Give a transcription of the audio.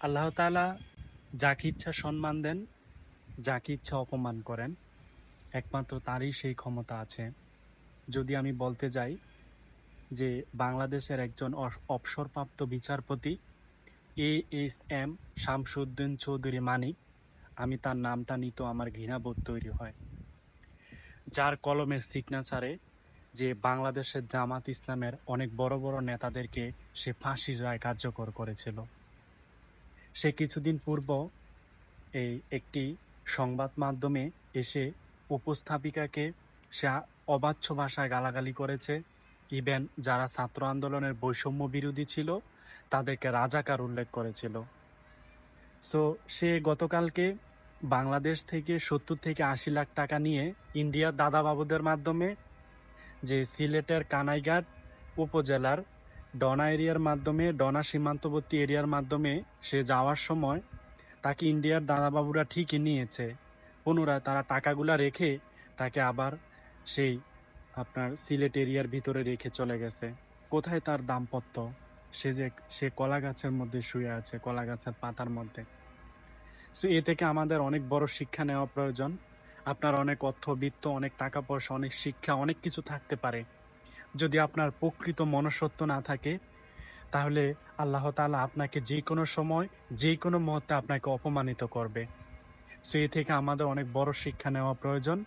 আল্লাহ তাআলা যাকে ইচ্ছা সম্মান দেন, যাকে ইচ্ছা অপমান করেন, একমাত্র তারই সেই ক্ষমতা আছে। যদি আমি বলতে যাই যে বাংলাদেশের একজন অবসরপ্রাপ্ত বিচারপতি A S M Shamsuddin Chowdhury Manik, আমি তার নামটা নিত আমার ঘৃণাবোধ তৈরি হয়। যার কলমের সিগনেচারে যে বাংলাদেশের জামাত ইসলামের অনেক বড় বড় নেতাদেরকে সে ফাঁসির রায় কার্যকর করেছিল। সে কিছুদিন পূর্ব এই একটি সংবাদ মাধ্যমে এসে উপস্থাপিকাকে সে অবাচ্য ভাষায় গালাগালি করেছে। ইভেন যারা ছাত্র আন্দোলনের বৈষম্য বিরোধী ছিল, তাদেরকে রাজাকার উল্লেখ করেছিল। সো, সে গতকালকে বাংলাদেশ থেকে সত্তর থেকে আশি লাখ টাকা নিয়ে ইন্ডিয়ার দাদা বাবুদের মাধ্যমে যে সিলেটের কানাইঘাট উপজেলার ডনা এরিয়ার মাধ্যমে, ডনা সীমান্তবর্তী এরিয়ার মাধ্যমে সে যাওয়ার সময় তাকে ইন্ডিয়ার দাদাবাবুরা ঠিকই নিয়েছে। পুনরায় তারা টাকাগুলা রেখে তাকে আবার সেই আপনার সিলেট এরিয়ার ভিতরে রেখে চলে গেছে। কোথায় তার দাম্পত্য? সে যে, সে কলা গাছের মধ্যে শুয়ে আছে কলা গাছের পাতার মধ্যে। সো এ থেকে আমাদের অনেক বড় শিক্ষা নেওয়া প্রয়োজন। আপনার অনেক অর্থ, বিত্ত, অনেক টাকা পয়সা, অনেক শিক্ষা, অনেক কিছু থাকতে পারে। যদি আপনার প্রকৃত মনুষ্যত্ব না থাকে, তাহলে আল্লাহ তালা আপনাকে যে কোনো সময়, যে কোনো মুহূর্তে আপনাকে অপমানিত করবে। সে থেকে আমাদের অনেক বড় শিক্ষা নেওয়া প্রয়োজন।